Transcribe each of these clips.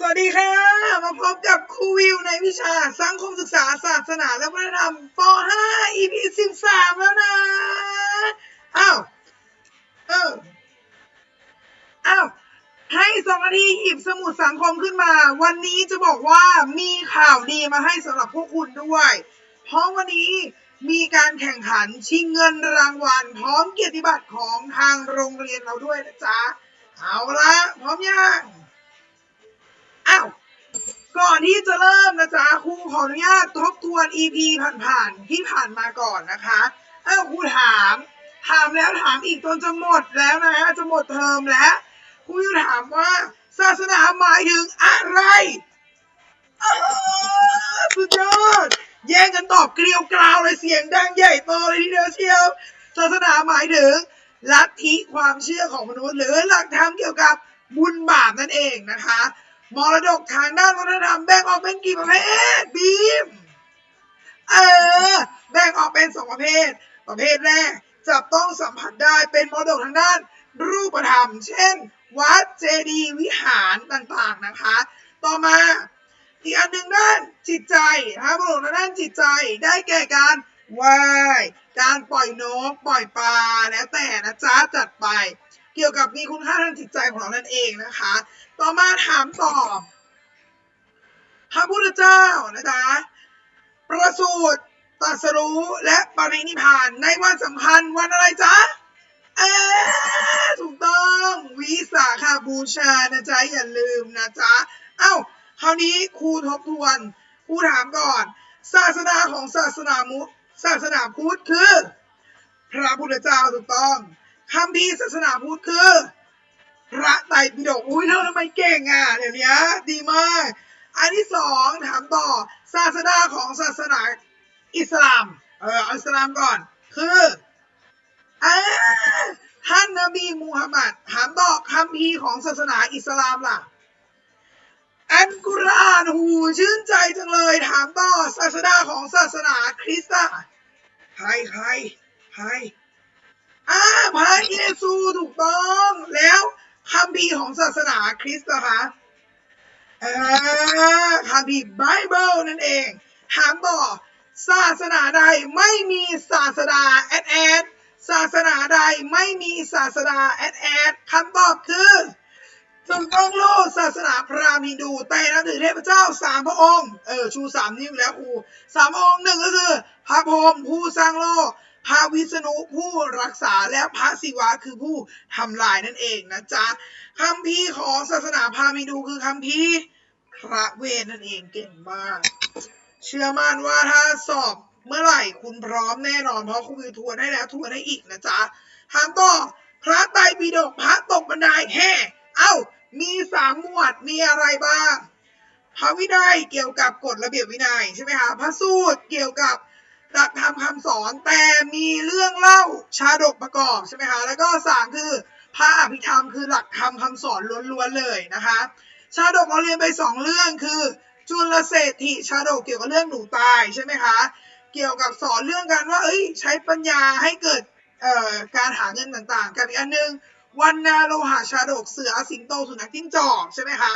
สวัสดีค่ะ มาพบกับครูวิวในวิชาสังคมศึกษาศาสนาและวัฒนธรรมป .5 EP 13 แล้วนะอ้าวเอออ้าวให้สองนาทีหยิบสมุดสังคมขึ้นมา วันนี้จะบอกว่ามีข่าวดีมาให้สำหรับพวกคุณด้วย เพราะวันนี้มีการแข่งขันชิงเงินรางวัล พร้อมเกียรติบัตรของทางโรงเรียนเราด้วยนะจ๊ะ เอาละพร้อมยัง อ้าว ก่อนที่จะเริ่มนะจ๊ะครูขออนุญาตทบทวน EP ผ่านๆที่ผ่านมาก่อนนะคะอ้าครูถาม ถามแล้วถามอีกจนจะหมดแล้วนะฮะจะหมดเทอมแล้วครูจะถามว่าศาสนาหมายถึงอะไรอาวสุดยอดแย่งกันตอบเกลียวกราวเลยเสียงดังใหญ่โตเลยทีเดียวเชียว ศาสนาหมายถึงลัทธิความเชื่อของมนุษย์ หรือหลักธรรมเกี่ยวกับบุญบาปนั่นเองนะคะ มรดกทางด้านวัฒนธรรมแบ่งออกเป็นกี่ประเภทบีมเออแบ่งออกเป็นสองประเภท ประเภทแรกจับต้องสัมผัสได้เป็นมรดกทางด้านรูปธรรม เช่น วัดเจดีย์วิหารต่างๆนะคะ ต่อมาอีกอันหนึ่งด้านจิตใจนะคะมรดกทางด้านจิตใจได้แก่การไหว้การปล่อยนกปล่อยปลาแล้วแต่นะจ๊ะจัดไป เกี่ยวกับมีคุณค่าทางจิตใจของเรานั่นเองนะคะ ต่อมาถามตอบพระพุทธเจ้านะจ๊ะประสูติตรัสรู้และปรินิพานในวันสำคัญวันอะไรจ๊ะเออถูกต้องวิสาขาบูชานะจ๊ะอย่าลืมนะจ๊ะเอ้าคราวนี้ครูทบทวนครูถามก่อน ศาสนาของศาสนามุศาสนาพุทธคือ พระพุทธเจ้าถูกต้อง คำพีศาสนาพุทธคือ พระไตรปิฎกอุ้ยเธอทำไมเก่งอะเดี๋ยวนี้ดีมาก อันที่สองถามต่อศาสนาของศาสนาอิสลาม เอออิสลามก่อน คืออ่าท่านนบีมูฮัมมัดถามต่อคำพีของศาสนาอิสลามล่ะ อันกุรอานหูชื่นใจจังเลย ถามต่อศาสนาของศาสนาคริสต์ใครใครใคร อ่าพระเยซูถูกต้อง แล้วคำพีร์ของศาสนาคริสต์นะคะอ่าคำพีร์ไบเบิลนั่นเองถามต่อศาสนาใดไม่มีศาสดาแอดแอดศาสนาใดไม่มีศาสดาแอดแอดคำตอบคือถูกต้องโลกศาสนาพราหมณ์ฮินดูแต่นับถือเทพเจ้าสามพระองค์เออชูสามนิ้วแล้วครูสามองค์หนึ่งก็คือ พระพรหมผู้สร้างโลก พระวิษณุผู้รักษาและพระศิวะคือผู้ทำลายนั่นเองนะจ๊ะคำพีร์ของศาสนาพราหมณ์ฮินดูคือคำพีร์พระเวทนั่นเองเก่งมาก เชื่อมั่นว่าถ้าสอบเมื่อไหร่คุณพร้อมแน่นอนเพราะครูวิวทวนให้แล้วทวนให้อีกนะจ๊ะถามต่อพระไตรปิฎกพระตกบันไดแห่เอ้า มีสามหมวดมีอะไรบ้าง พระวินัยเกี่ยวกับกฎระเบียบวินัยใช่ไหมคะพระสูตรเกี่ยวกับ หลักธรรมคำสอนแต่มีเรื่องเล่าชาดกประกอบใช่ไหมคะแล้วก็สามคือพระอภิธรรมคือหลักธรรมคำสอนล้วนๆเลยนะคะชาดกเราเรียนไปสองเรื่องคือ จุลเศรษฐิชาดกเกี่ยวกับเรื่องหนูตายใช่ไหมคะเกี่ยวกับสอนเรื่องการว่าเอ้ยใช้ปัญญาให้เกิดการหาเงินต่างๆ กับอีกอันหนึงวันนาโลหะชาดกเสือสิงโตสุนัขจิ้งจอกใช่ไหมคะ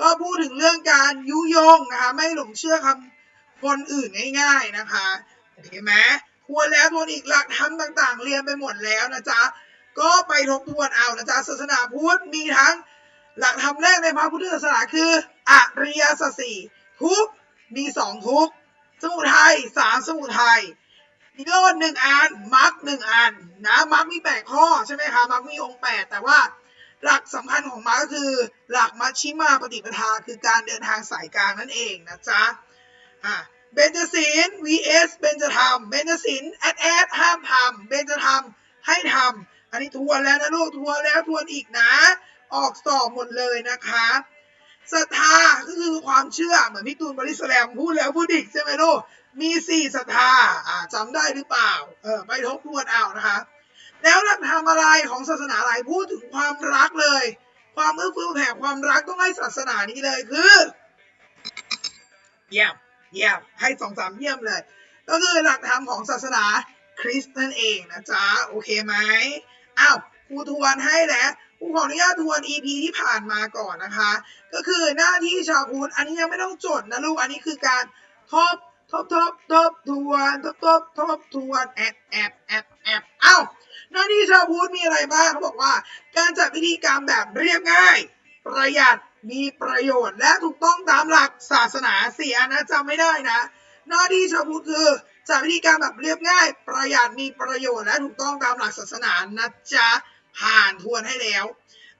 ก็พูดถึงเรื่องการยุยงนะคะไม่หลงเชื่อคำคนอื่นง่าย ๆนะคะ โอเคไหมทวนแล้วทวนอีกหลักธรรมต่างๆ เรียนไปหมดแล้วนะจ๊ะ ก็ไปทบทวนเอานะจ๊ะศาสนาพุทธมีทั้งหลักธรรมแรกในพระพุทธศาสนาคืออริยสัจสี่ทุกมีสองทุกสมุทัยสามสมุทัยนิโรธหนึ่งอันมรรคหนึ่งอันนะมรรคมีแปดข้อใช่ไหมคะมรรคมีองค์แปดแต่ว่าหลักสำคัญของมรรคก็คือ หลักมัชชิมาปฏิปทาคือการเดินทางสายกลางนั่นเองนะจ๊ะอะ เบญจศีล vs เบญจธรรม เบญจศีลแอดแอดห้ามทำเบญจธรรมให้ทำอันนี้ทวนแล้วนะลูกทวนแล้วทวนอีกนะ ออกสอบหมดเลยนะคะศรัทธาก็คือความเชื่อเหมือนพี่ตูนบริสแลมพูดแล้วพูดอีกใช่ไหมลูกมีสี่ศรัทธาอ่าจำได้หรือเปล่าเออไปทบทวนเอานะคะแล้วหลักธรรมอะไรของศาสนาอะไรพูดถึงความรักเลย ความเอื้อเฟื้อแผ่ความรักต้องให้ศาสนานี้เลยคือเยี่ยม เยี่ยมให้สองสามเยี่ยมเลย ก็คือหลักธรรมของศาสนาคริสต์นั่นเองนะจ๊ะ โอเคไหมอ้าวครูทวนให้แล้วครูขออนุญาตทวน EP ที่ผ่านมาก่อนนะคะ ก็คือหน้าที่ชาวพุทธอันนี้ยังไม่ต้องจดนะลูก อันนี้คือการทบทบทบทบทวนทบทบทบทวนแอบแอบแอบแอบเอ้าหน้าที่ชาวพุทธมีอะไรบ้างเขาบอกว่า การจัดพิธีกรรมแบบเรียบง่าย ประหยัด มีประโยชน์และถูกต้องตามหลักศาสนาสี่อันะจำไม่ได้นะ หน้าที่ชาวพุทธคือจัดพิธีกรรแบบเรียบง่าย ประหยัดมีประโยชน์และถูกต้องตามหลักศาสนานะจ๊ะผ่านทวนให้แล้ว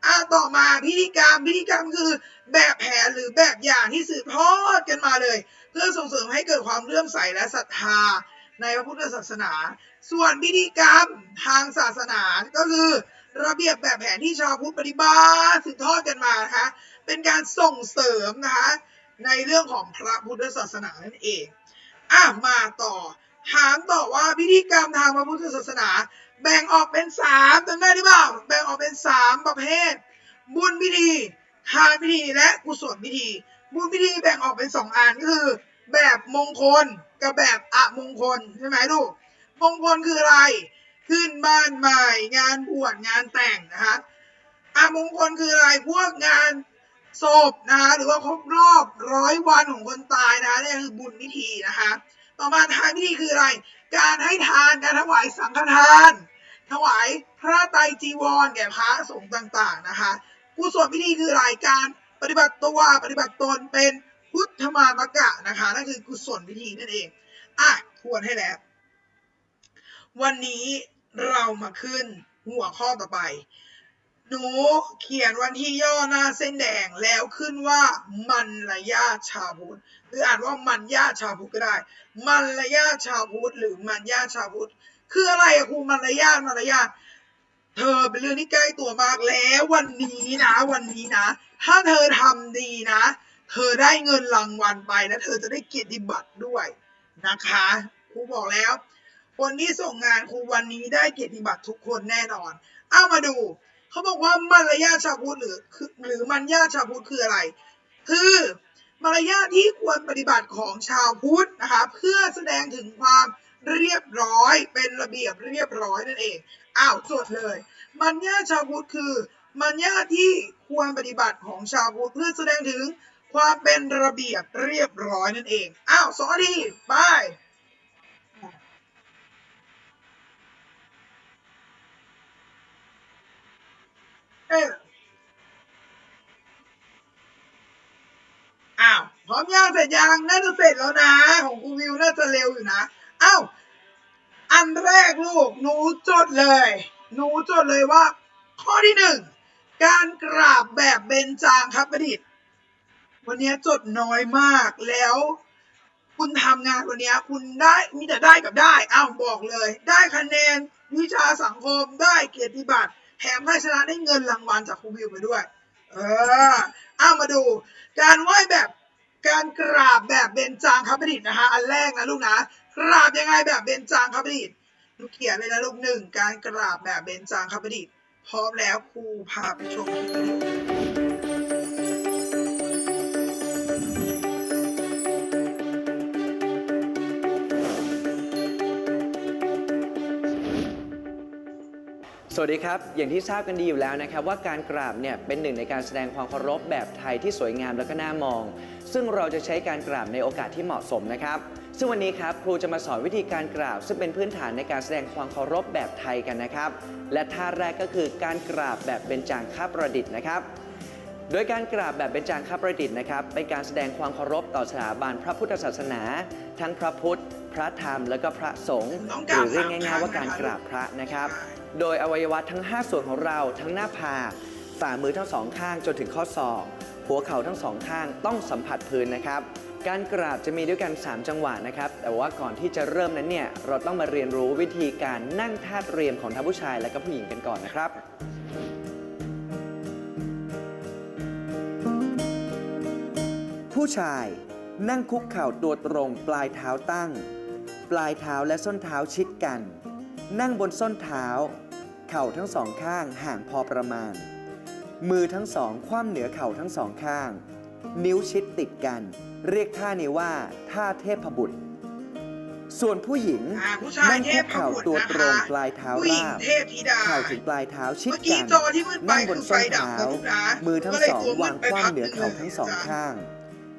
อะต่อมาพิธีกรรมพิธีกรรมคือ แบบแผนหรือแบบอย่างที่สืบทอดกันมาเลย เพื่อส่งเสริมให้เกิดความเลื่อมใสและศรัทธาในพระพุทธศาสนา ส่วนพิธีกรรมทางศาสนาก็คือ ระเบียบแบบแผนที่ชาวพุทธปฏิบัติสืบทอดกันมานะคะ เป็นการส่งเสริมนะคะในเรื่องของพระพุทธศาสนานั่นเองอะมาต่อ ถามต่อว่าพิธีกรรมทางพระพุทธศาสนา แบ่งออกเป็นสามจำได้หรือเปล่าแบ่งออกเป็นสามประเภท บุญพิธีทานพิธีและกุศลพิธี บุญพิธีแบ่งออกเป็นสองอันก็คือ แบบมงคลกับแบบอะมงคลใช่ไหมลูกมงคลคืออะไร ขึ้นบ้านใหม่ งานบวชงานแต่งนะคะอะมงคลคืออะไรพวกงาน ศพนะคะหรือว่าครบรอบร้อยวันของคนตายนะคะนี่คือบุญพิธีนะคะต่อมาทานพิธีคืออะไร การให้ทานการถวายสังฆทาน ถวายพระไตรจีวร แก่พระสงฆ์ต่างๆนะคะกุศลพิธีคือรายการปฏิบัติตัวปฏิบัติตนเป็นพุทธมามกะนะคะนั่นคือกุศลพิธีนั่นเองอะทวนให้แล้ว วันนี้เรามาขึ้นหัวข้อต่อไป หนูเขียนวันที่ย่อหน้าเส้นแดงแล้วขึ้นว่ามันระยาชาพุทธหรืออ่านว่ามันญาชาพุทธก็ได้ มันระยาชาพุทธหรือมันญาชาพุทธคืออะไรอะครูมันระยามันระยาเธอเป็นเรื่องที่ใกล้ตัวมากแล้ววันนี้นะ วันนี้นะ ถ้าเธอทำดีนะ เธอได้เงินรางวัลไปและเธอจะได้เกียรติบัตรด้วยนะคะครูบอกแล้วคนที่ส่งงานครูวันนี้ได้เกียรติบัตรทุกคนแน่นอน เอามาดู เขาบอกว่ามารยาทชาวพุทธหรือคือหรือมันญาชาวพุทธคืออะไร คือมารยาทที่ควรปฏิบัติของชาวพุทธนะคะเพื่อแสดงถึงความเรียบร้อยเป็นระเบียบเรียบร้อยนั่นเองอ้าวจดเลย มันญาชาวพุทธคือ มันญาที่ควรปฏิบัติของชาวพุทธเพื่อแสดงถึงความเป็นระเบียบเรียบร้อยนั่นเองอ้าวสองนาทีไป ร้อมยังเสร็จยังน่าจะเสร็จแล้วนะ ของครูวิวน่าจะเร็วอยู่นะอ้าวอันแรกลูกหนูจดเลย หนูจดเลยว่า ข้อที่หนึ่งการกราบแบบเบญจางครับประดิษฐ์ วันนี้จดน้อยมากแล้ว คุณทำงานวันนี้คุณได้มีแต่ได้กับได้อ้าวบอกเลย ได้คะแนนวิชาสังคมได้เกียรติบัตรแถมให้ชนะได้เงินรางวัลจากครูวิวไปด้วย เออเอามาดู การไหว้แบบ การกราบแบบเบญจางคประดิษฐ์นะคะอันแรกนะลูกนะกราบยังไงแบบเบญจางคประดิษฐ์ลูกเขียนเลยนะลูกหนึ่งการกราบแบบเบญจางคประดิษฐ์พร้อมแล้วครูพาไปชมคลิปวิดีโอสวัสดีครับ อย่างที่ทราบกันดีอยู่แล้วนะครับว่าการกราบเนี่ยเป็นหนึ่งในการแสดงความเคารพแบบไทยที่สวยงามและก็น่ามอง ซึ่งเราจะใช้การกราบในโอกาสที่เหมาะสมนะครับ ซึ่งวันนี้ครับครูจะมาสอนวิธีการกราบ ซึ่งเป็นพื้นฐานในการแสดงความเคารพแบบไทยกันนะครับ และท่าแรกก็คือการกราบแบบเป็นจางคาบประดิษฐ์นะครับโดยการกราบแบบเป็นจางคาประดิษฐ์นะครับเป็นการแสดงความเคารพต่อสถาบันพระพุทธศาสนา ทั้งพระพุทธ พระธรรม และก็พระสงฆ์ต้องหกรารืบอเรียกสามง่ายๆว่าครั้กางรนะคะกราบพระนะครับใช่โดยอวัยวะทั้ง 5 ส่วนของเรา ทั้งหน้าผากฝ่ามือทั้งสองข้างจนถึงข้อศอก หัวเข่าทั้งสองข้างต้องสัมผัสพื้นนะครับ การกราบจะมีด้วยกัน 3 จังหวะนะครับ แต่ว่าก่อนที่จะเริ่มนั้นเนี่ยเราต้องมาเรียนรู้วิธีการนั่งท่าเตรียมของทั้งผู้ชายและก็ผู้หญิงกันก่อนนะครับผู้ชายนั่งคุกเข่าตัวตรงปลายเท้าตั้ง ปลายเท้าและส้นเท้าชิดกัน นั่งบนส้นเท้า เข่าทั้งสองข้างห่างพอประมาณ มือทั้งสองคว่ำเหนือเข่าทั้งสองข้าง นิ้วชิดติดกัน เรียกท่านี้ว่าท่าเทพบุตร ส่วนผู้หญิงอ่าผู้ชายนั่งเทคุพกเข่าบุตรตัวนะตรงคะปลายเท้าผู้หญิงราบเทพธิดา เข่าถึงปลายเท้าชิดเมื่อกี้กัน จอที่มืดไปนั่งบนคือไฟส้นดับเท้า นะลูกนะมือทั้งก็เลยสองตัวมืวาดงไปคพัว่ำกเหนือเข่าทั้งสองจ้ะข้าง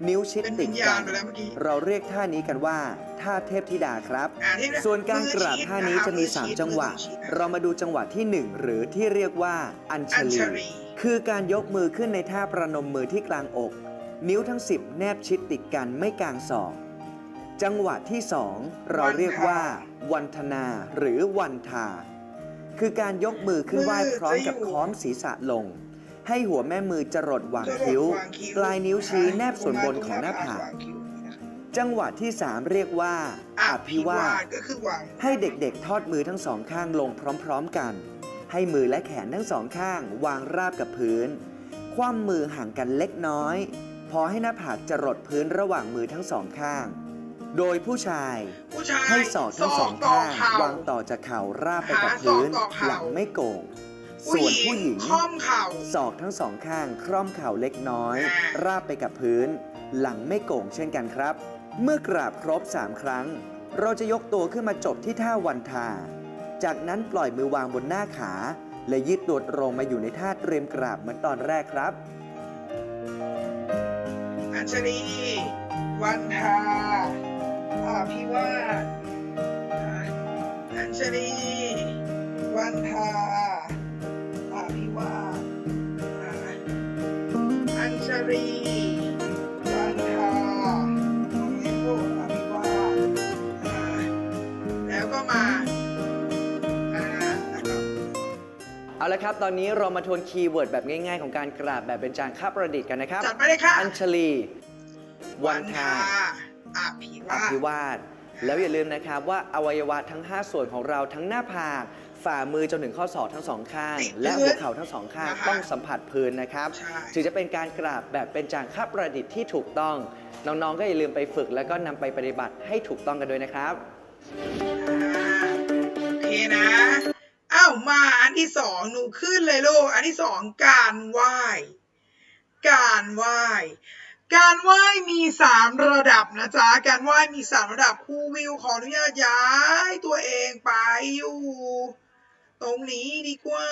นิ้วชิดเป็นติวิดญกัญาณน ไปแล้วเมื่อกี้เราเรียกท่านี้กันว่า ท่าเทพธิดาครับ อ่าที่ส่วนการกราบมือชี้ท่านี้จะมีนะคะ3จังหวะ มือชี้เรามาดูจังหวะที่1 หรือที่เรียกว่าอัญชอัญลี ชลี คือการยกมือขึ้นในท่าประนมมือที่กลางอก นิ้วทั้ง 10 แนบชิดติดกันไม่กลางศอก จังหวะที่ 2 เราเรียกว่าวันทนาหรือวันทา คือการยกมือขึ้นไหว้พร้อมกับค้อมศีรษะลง ให้หัวแม่มือจรดหว่างคิ้ว ปลายนิ้วชี้แนบส่วนบนของหน้าผากจังหวะที่ 3 เรียกว่าอภิวาวาทให้เด็กๆ ทอดมือทั้งสองข้างลงพร้อม ๆ กัน ให้มือและแขนทั้งสองข้างวางราบกับพื้น คว่ำมือห่างกันเล็กน้อย พอให้หน้าผากจรดพื้นระหว่างมือทั้งสองข้าง โดยผู้ชายผู้ชายให้ศอกทั้งสองต่ข้างเข่วางต่อจากเข่าราบไปกับพื้นหาศอกต่อเข่าหลังไม่โก่งส่วนผู้หญิงค่อมเข่าศอกทั้งสองข้างคร่อมเข่าเล็กน้อยอ่าราบไปกับพื้น หลังไม่โก่งเช่นกันครับ เมื่อกราบครบ 3 ครั้ง เราจะยกตัวขึ้นมาจบที่ท่าวันทา จากนั้นปล่อยมือวางบนหน้าขา และยืดตัวตรงมาอยู่ในท่าเตรียมกราบเหมือนตอนแรกครับ อัญชลีวันทาอภิวาทอ่าอัญชลีวันทาอภิวาทอ่าอัญชลี ละครับ ตอนนี้เรามาทวนคีย์เวิร์ดแบบง่ายๆ ของการกราบแบบเป็นจานค่าประดิษฐ์กันนะครับ จัดไปเลยค่ะ อัญชลี วันทาอภิอวาทภิวาทแล้วอย่าลืมนะครับว่าอวัยวะทั้ง 5 ส่วนของเราทั้งหน้าผากฝ่ามือจนถึงข้อศอกทั้งสองข้าง ติดพื้นและหัวเข่าทั้งสองข้างนะคะต้องสัมผัสพื้นนะครับใช่ ถึงจะเป็นการกราบแบบเป็นจางค่าประดิษฐ์ที่ถูกต้อง น้องๆก็อย่าลืมไปฝึก แล้วก็นำไปปฏิบัติให้ถูกต้องกันด้วยนะครับ โอเคนะอ้าวมาอันที่สองหนูขึ้นเลยลูก อันที่สองการไหว้ การไหว้ การไหว้มีสามระดับนะจ๊ะ การไหว้มีสามระดับครูวิวขออนุญาตย้ายตัวเองไปอยู่ ตรงนี้ดีกว่า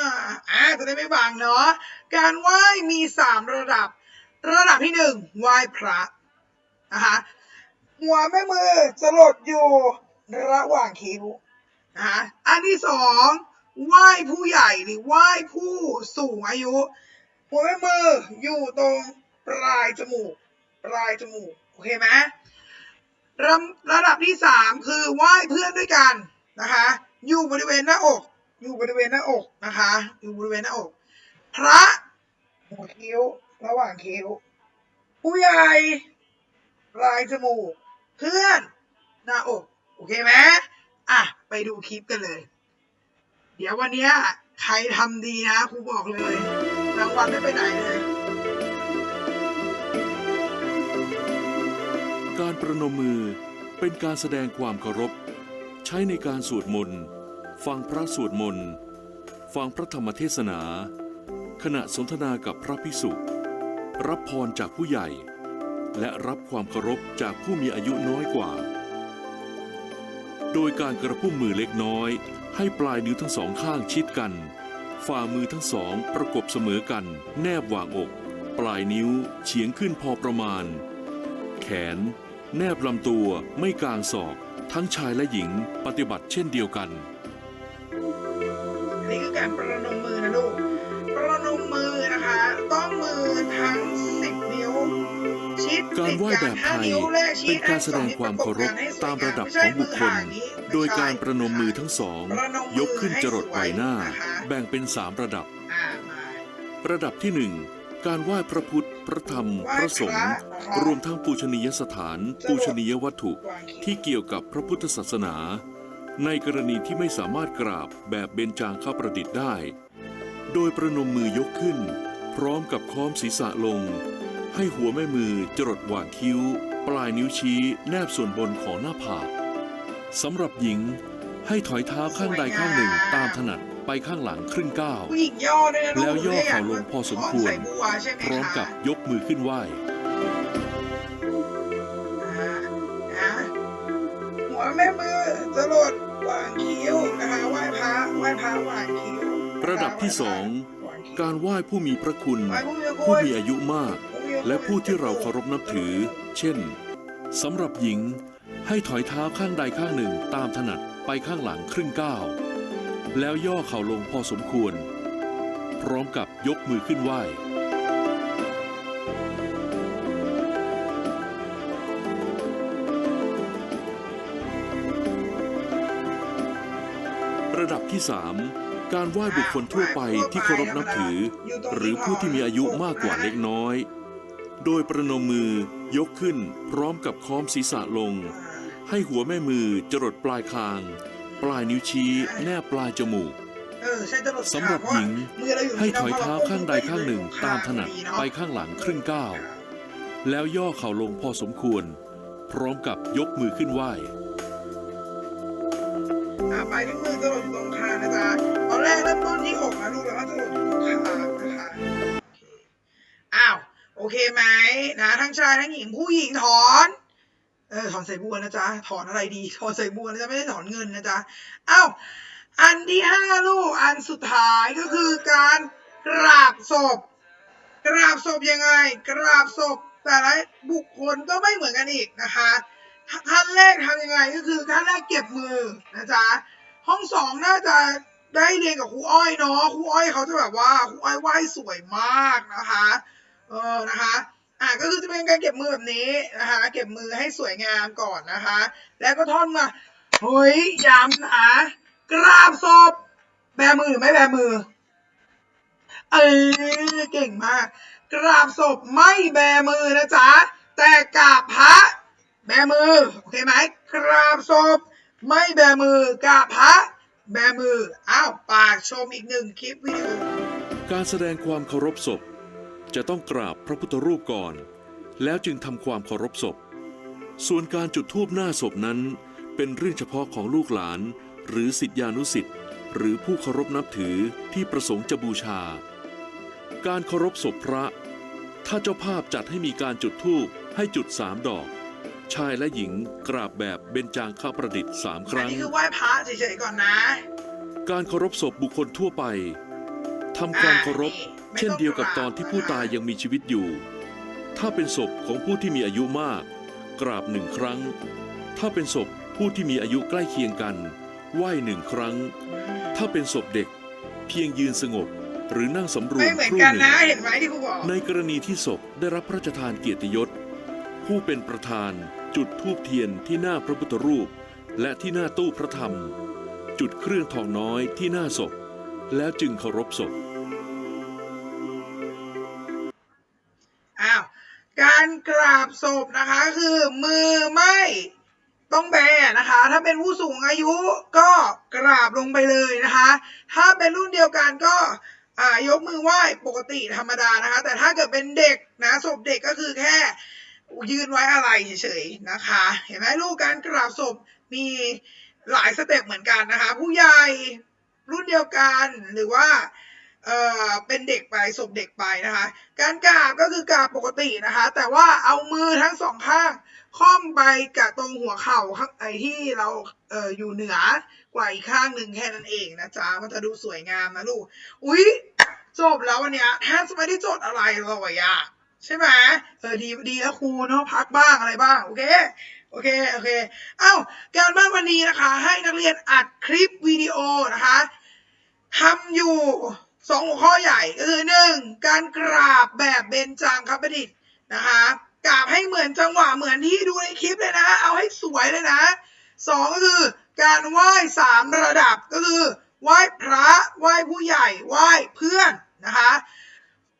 อ่าจะได้ไม่บังเนาะ การไหว้มีสามระดับ ระดับที่หนึ่งไหว้พระนะคะหัวแม่มือจะหลดอยู่ระหว่างคิ้วนะคะอันที่สอง ไหว้ผู้ใหญ่หรือไหว้ผู้สูงอายุหัวแม่มืออยู่ตรงปลายจมูก ปลายจมูก โอเคไหมระระดับที่สามคือไหว้เพื่อนด้วยกันนะคะ อยู่บริเวณหน้าอก อยู่บริเวณหน้าอกนะคะ อยู่บริเวณหน้าอก พระหัวคิ้วระหว่างคิ้วผู้ใหญ่ปลายจมูก เพื่อนหน้าอก โอเคไหมอะ ไปดูคลิปกันเลย เดี๋ยววันนี้ใครทำดีนะครูบอกเลยรางวัลไม่ไปไหนเลย การประนมมือเป็นการแสดงความเคารพ ใช้ในการสวดมนต์ฟังพระสวดมนต์ฟังพระธรรมเทศนา ขณะสนทนากับพระภิกษุรับพรจากผู้ใหญ่ และรับความเคารพจากผู้มีอายุน้อยกว่า โดยการกระพุ้มมือเล็กน้อย ให้ปลายนิ้วทั้งสองข้างชิดกัน ฝ่ามือทั้งสองประกบเสมอกัน แนบวางอก ปลายนิ้วเฉียงขึ้นพอประมาณ แขน แนบลำตัวไม่กลางศอก ทั้งชายและหญิงปฏิบัติเช่นเดียวกันนี่คือการประนม การไหว้แบบไทยเป็นการแสดงความเคารพตามระดับของบุคคล โดยการประนมมือทั้งสอง ยกขึ้นจรดใบหน้า แบ่งเป็นสามระดับ ระดับที่หนึ่งการไหว้พระพุทธ พระธรรม พระสงฆ์รวมทั้งปูชนียสถาน ปูชนียวัตถุที่เกี่ยวกับพระพุทธศาสนา ในกรณีที่ไม่สามารถกราบแบบเบญจางข้าประดิษฐ์ได้ โดยประนมมือยกขึ้น พร้อมกับค้อมศีรษะลง ให้หัวแม่มือจรดหว่างคิ้ว ปลายนิ้วชี้แนบส่วนบนของหน้าผากสำหรับหญิงให้ถอยเท้าข้างใดข้างหนึ่งตามถนัดไปข้างหลังครึ่งก้าวผู้หญิงย่อด้วยนะลูกแล้วย่อเข่าลงพอสมควร ใส่บัวใช่ไหมพร้อมคะกับยกมือขึ้นไหว้ อ่านะหัวอแม่มือจะหลดหวางคิ้วนะคะไหว้พระไหว้พระหวางคิ้วระดับที่สองหวงคิ้วการไหว้ผู้มีพระคุณไหว้ผู้มีพระคุณ ผู้มีอายุมากผู้มีพรคุณ และผู้ที่เราเคารพนับถือ เช่นสำหรับหญิงให้ถอยเท้าข้างใดข้างหนึ่งตามถนัดไปข้างหลังครึ่งก้าว แล้วย่อเข่าลงพอสมควร พร้อมกับยกมือขึ้นไหว้ระดับที่ 3 การไหว้บุคคลทั่วไปที่เคารพนับถือ หรือผู้ที่มีอายุมากกว่าเล็กน้อย โดยประนมมือยกขึ้นพร้อมกับค้อมศีรษะลง ให้หัวแม่มือจรดปลายคาง ปลายนิ้วชี้แนบปลายจมูกสำหรับหญิงให้ถอยเท้าข้างใดข้างหนึ่งตามถนัดไปข้างหลังครึ่งก้าว แล้วย่อเข่าลงพอสมควร พร้อมกับยกมือขึ้นไหว้อ่าไปที่มือจะลดอยู่ตรงคางนะจ๊ะตอนแรกเริ่มต้นที่อก นะทั้งชายทั้งหญิงผู้หญิงถอน เออถอนใส่บัวนะจ๊ะถอนอะไรดีถอนใส่บัวนะจ๊ะไม่ได้ถอนเงินนะจ๊ะอ้าวอันที่ห้าลูกอันสุดท้ายก็คือการกราบศพ กราบศพยังไง กราบศพแต่ละบุคคลก็ไม่เหมือนกันอีกนะคะท่านแรกทำยังไงก็คือท่านแรกเก็บมือนะจ๊ะห้องสองน่าจะได้เรียนกับครูอ้อยเนาะครูอ้อยเขาจะแบบว่าครูอ้อยไหว้สวยมากนะคะ เออนะคะ อะก็คือจะเป็นการเก็บมือแบบนี้นะคะเก็บมือให้สวยงามก่อนนะคะ แล้วก็ท่อนมาเฮ้ยย้ำนะกราบศพแบมือหรือไม่แบมือ เออเก่งมาก กราบศพไม่แบมือนะจ๊ะแต่กราบพระแบมือโอเคไหมกราบศพไม่แบมือกราบพระแบมืออ้าวปากชมอีกหนึ่งคลิปวิดีโอการแสดงความเคารพศพ จะต้องกราบพระพุทธรูปก่อน แล้วจึงทำความเคารพศพ ส่วนการจุดธูปหน้าศพนั้น เป็นเรื่องเฉพาะของลูกหลาน หรือสิทธิานุสิทธิ์หรือผู้เคารพนับถือที่ประสงค์จะบูชา การเคารพศพพระ ถ้าเจ้าภาพจัดให้มีการจุดธูปให้จุดสามดอก ชายและหญิงกราบแบบเบญจางคประดิษฐ์สามคอันรั้งนี้คือไหว้พระเฉยๆก่อนนะ การเคารพศพบุคคลทั่วไปทำความเคารพ เช่นเดียวกับตอนที่ผู้ตายยังมีชีวิตอยู่ ถ้าเป็นศพของผู้ที่มีอายุมาก กราบหนึ่งครั้ง ถ้าเป็นศพผู้ที่มีอายุใกล้เคียงกัน ไหว้หนึ่งครั้ง ถ้าเป็นศพเด็ก เพียงยืนสงบหรือนั่งสำรวไม่มเหมือนครู่กันหนึ่นะงเห็นไหมที่ครูบอกในกรณีที่ศพได้รับพระราชทานเกียรติยศ ผู้เป็นประธานจุดธูปเทียนที่หน้าพระพุทธรูป และที่หน้าตู้พระธรรม จุดเครื่องทองน้อยที่หน้าศพ แล้วจึงเคารพศพารกราบศพนะคะคือมือไม่ต้องแบนะคะ ถ้าเป็นผู้สูงอายุก็กราบลงไปเลยนะคะ ถ้าเป็นรุ่นเดียวกันก็อ่ายกมือไหว้ปกติธรรมดานะคะ แต่ถ้าเกิดเป็นเด็กนะศพเด็กก็คือแค่ยืนไว้อะไรเฉยๆนะคะ เห็นไหมลูกการกราบศพมีหลายสเต็ปเหมือนกันนะคะ ผู้ใหญ่รุ่นเดียวกันหรือว่า เอ่อเป็นเด็กไปศพเด็กไปนะคะ การกราบก็คือกราบปกตินะคะ แต่ว่าเอามือทั้งสองข้างค่อมไปกับตรงหัวเข่าข้างไอที่เราเอ่ออยู่เหนือกว่าอีกข้างหนึ่งแค่นั้นเองนะจ๊ะมันจะดูสวยงามนะลูกอุ๊ยจบแล้ววันเนี้ยแทบจะไม่ได้จดอะไรเลยอะใช่ไหมเออดีดีแล้วครูเนาะพักบ้างอะไรบ้างโอเคโอเค โอเค เอ้า การบ้านวันนี้นะคะ ให้นักเรียนอัดคลิปวิดีโอนะคะทำอยู่ สองหัวข้อใหญ่ก็คือหนึ่งการกราบแบบเบญจางคประดิษฐ์นะคะกราบให้เหมือนจังหวะเหมือนที่ดูในคลิปเลยนะ เอาให้สวยเลยนะสองก็คือการไหว้สามระดับก็คือไหว้พระไหว้ผู้ใหญ่ไหว้เพื่อนนะคะ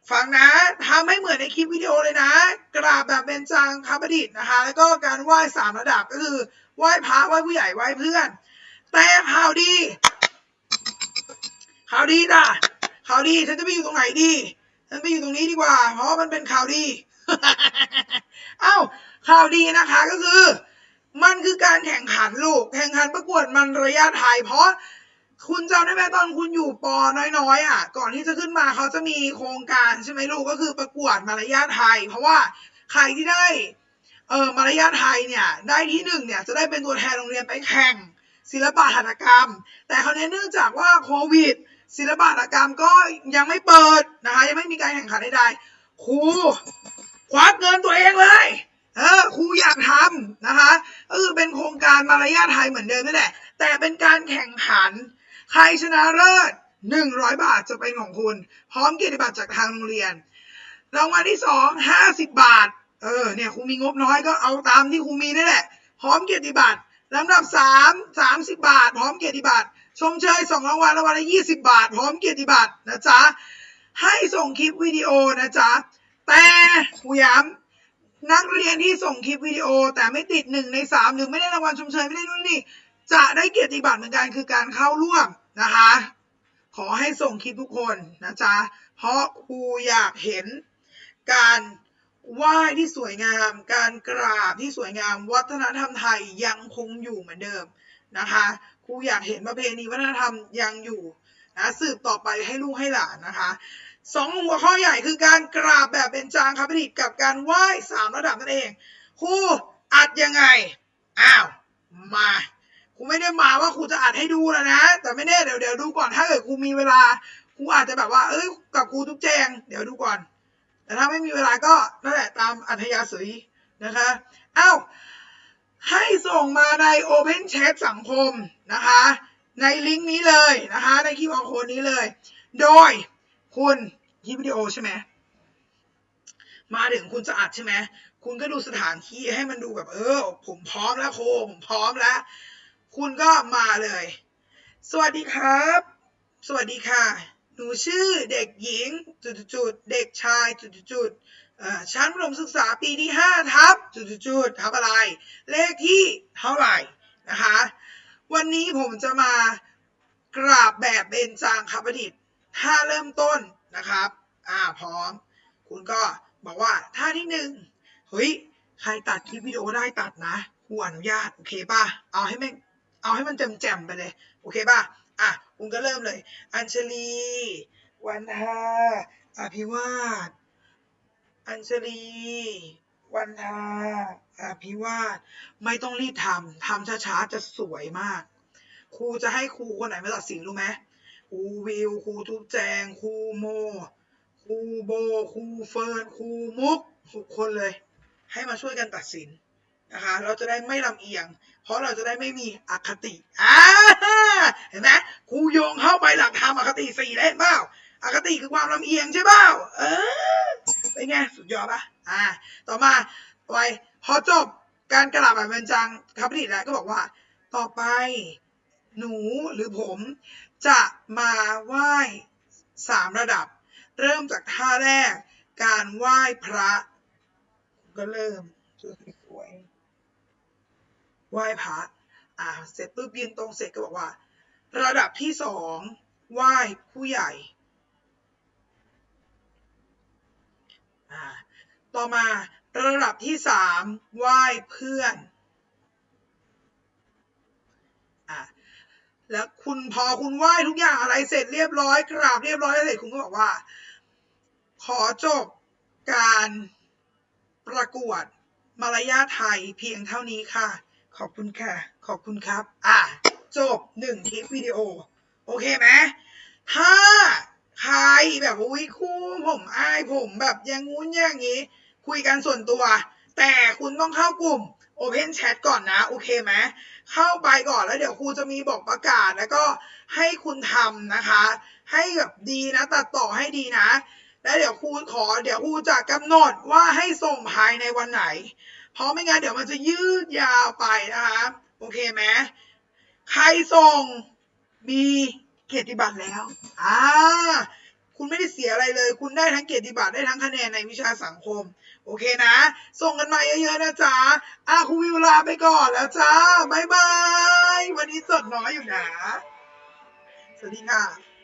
ฟังนะทำให้เหมือนในคลิปวิดีโอเลยนะ กราบแบบเบญจางคประดิษฐ์นะคะ แล้วก็การไหว้สามระดับก็คือไหว้พระไหว้ผู้ใหญ่ไหว้เพื่อน แต่ข่าวดีข่าวดีจ้ะ ข่าวดีฉันจะไปอยู่ตรงไหนดีฉันไปอยู่ตรงนี้ดีกว่า เพราะว่ามันเป็นข่าวดี เอ้าข่าวดีนะคะก็คือ มันคือการแข่งขันลูกแข่งขันประกวดมันระยะไทยเพราะคุณจำได้ไหมตอนคุณอยู่ปอน้อยๆอะ ก่อนที่จะขึ้นมาเขาจะมีโครงการใช่ไหมลูกก็คือประกวดมารยาทไทย เพราะว่าใครที่ได้เออมารยาทไทยเนี่ยได้ที่หนึ่งเนี่ยจะได้เป็นตัวแทนโรงเรียนไปแข่งศิลปะหัตถกรรม แต่คราวนี้เนื่องจากว่าโควิด ศิลปะกรรมก็ยังไม่เปิดนะคะยังไม่มีการแข่งขันใดๆครูควักเงินตัวเองเลยเออครูอยากทำนะคะก็คือเป็นโครงการมารยาทไทยเหมือนเดิมนั่นแหละ แต่เป็นการแข่งขัน ใครชนะเลิศ100 บาทจะเป็นของคุณ พร้อมเกียรติบัตรจากทางโรงเรียน รางวัลที่สองห้าสิบบาท เออเนี่ยครูมีงบน้อยก็เอาตามที่ครูมีนี่แหละ พร้อมเกียรติบัตรลำดับสามสามสิบบาท พร้อมเกียรติบัตร ชมเชยสองรางวัลรางวัลละยี่สิบบาท พร้อมเกียรติบัตรนะจ๊ะ ให้ส่งคลิปวิดีโอนะจ๊ะ แต่ครูย้ำนักเรียนที่ส่งคลิปวิดีโอ แต่ไม่ติดหนึ่งในสามหรือไม่ได้รางวัลชมเชยไม่ได้นู่นนี่จะได้เกียรติบัตรเหมือนกันคือการเข้าร่วมนะคะ ขอให้ส่งคลิปทุกคนนะจ๊ะ เพราะครูอยากเห็นการไหว้ที่สวยงาม การกราบที่สวยงาม วัฒนธรรมไทยยังคงอยู่เหมือนเดิม นะคะครูอยากเห็นประเพณีวัฒนธรรมยังอยู่นะสืบต่อไปให้ลูกให้หลานนะคะสองหัวข้อใหญ่คือการกราบแบบเป็นจางคำพิกับการไหว้สามระดับนั่นเองครูอัดยังไงอ้าวมาครูไม่ได้มาว่าครูจะอัดให้ดูแล้วนะ แต่ไม่แน่เดี๋ยวเดี๋ยวดูก่อนถ้าเกิดครูมีเวลาครูอาจจะแบบว่า เอ้ยกับครูทุกแจง เดี๋ยวดูก่อน แต่ถ้าไม่มีเวลาก็นั่นแหละตามอัธยาศัยนะคะอ้าว ให้ส่งมาใน Open Chat สังคมนะคะ ในลิงก์นี้เลยนะคะ ในคลิปอโค้ดนี้เลย โดยคุณคลิปวิดีโอใช่ไหมมาถึงคุณจะอัดใช่ไหมคุณก็ดูสถานที่ให้มันดูแบบเออ ผมพร้อมแล้วโคผมพร้อมแล้ว คุณก็มาเลย สวัสดีครับ สวัสดีค่ะ หนูชื่อเด็กหญิงจุดๆๆเด็กชายจุดๆๆเอ่อ ชั้นประถมศึกษาปีที่5ทับจุดๆทับอะไร เลขที่เท่าไหร่นะคะ วันนี้ผมจะมากราบแบบเบญจางคประดิษฐ์ท่าเริ่มต้นนะครับ อ่าพร้อม คุณก็บอกว่าท่าที่หนึ่งเฮ้ย ใครตัดคลิปวิดีโอได้ตัดนะครูอนุญาต โอเคป่ะ เอาให้แม่งเอาให้มันแจ่มๆไปเลย โอเคป่ะ อะ คุณก็เริ่มเลย อัญชลี วันทาอภิวาท อัญชลี วันทาอภิวาทไม่ต้องรีบทำทำช้าๆจะสวยมาก ครูจะให้ครูคนไหนมาตัดสินรู้ไหมครูวิวครูทุกแจงครูโมครูโบครูเฟิร์นครูมุกทุกคนเลย ให้มาช่วยกันตัดสินนะคะ เราจะได้ไม่ลำเอียง เพราะเราจะได้ไม่มีอคติอ่าเห็นไหมครูโยงเข้าไปหลักธรรมอคติสี่เล่นเปล่า อคติคือความลำเอียงใช่เปล่าเออเป็นไงสุดยอดปะอ่า ต่อมาไปพอจบการกระลาแบบเป็นจังคำพิแล้วก็บอกว่า ต่อไปหนูหรือผมจะมาไหว้สามระดับ เริ่มจากท่าแรก การไหว้พระ ก็เริ่มสวยไหว้พระอ่าเสร็จปุ๊บยืนตรงเสร็จก็บอกว่า ระดับที่สองไหว้ผู้ใหญ่ อ่า ต่อมาระดับที่สามไหว้เพื่อนอ่าแล้วคุณพอคุณไหว้ทุกอย่างอะไรเสร็จเรียบร้อยกราบเรียบร้อยแล้วเสร็จคุณก็บอกว่า ขอจบการประกวดมารยาทไทยเพียงเท่านี้ค่ะ ขอบคุณค่ะ ขอบคุณครับ อะ จบหนึ่งคลิปวิดีโอ โอเคไหมถ้าใครแบบอุ้ยครูผมอายผมแบบอยังงู้นอย่างงี้ คุยกันส่วนตัว แต่คุณต้องเข้ากลุ่ม Open Chat ก่อนนะ โอเคไหมเข้าไปก่อนแล้วเดี๋ยวครูจะมีบอกประกาศ แล้วก็ให้คุณทำนะคะ ให้แบบดีนะ ตัดต่อให้ดีนะ แล้วเดี๋ยวครูขอ เดี๋ยวครูจะกำหนดว่าให้ส่งภายในวันไหน เพราะไม่งั้นเดี๋ยวมันจะยืดยาวไปนะคะ โอเคไหมใครส่งมีเกียรติบัตรแล้ว อ่า คุณไม่ได้เสียอะไรเลย คุณได้ทั้งเกียรติบัตรได้ทั้งคะแนนในวิชาสังคม โอเคนะ ส่งกันมาเยอะๆนะจ๊ะอะคุณวิวลาไปก่อนแล้วจ้าบ๊ายบาย วันนี้สดน้อยอยู่นะ สวัสดีค่ะ